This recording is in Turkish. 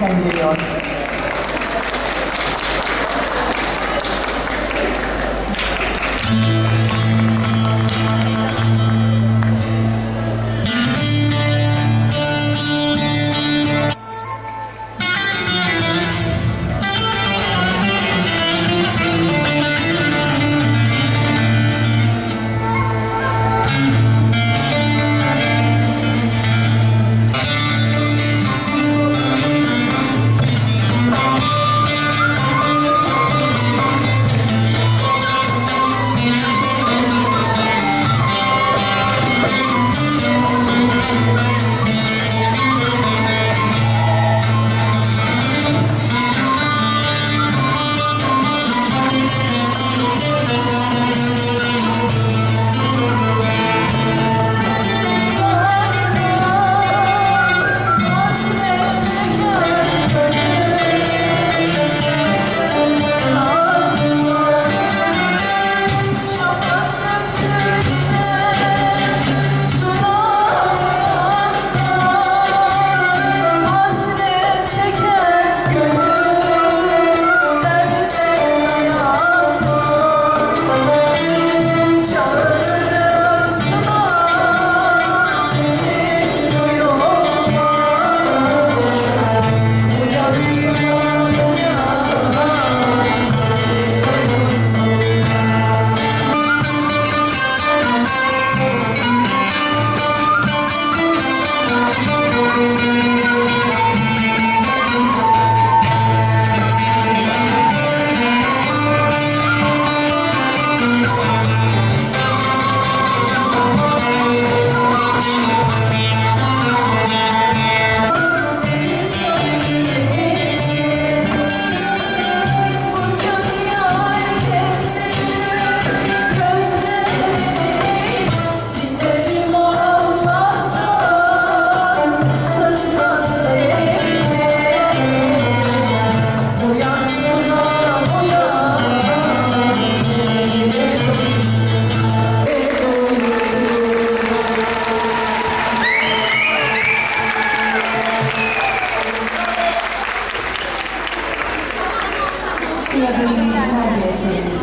sen geliyor. Sırada güzel bir eserimiz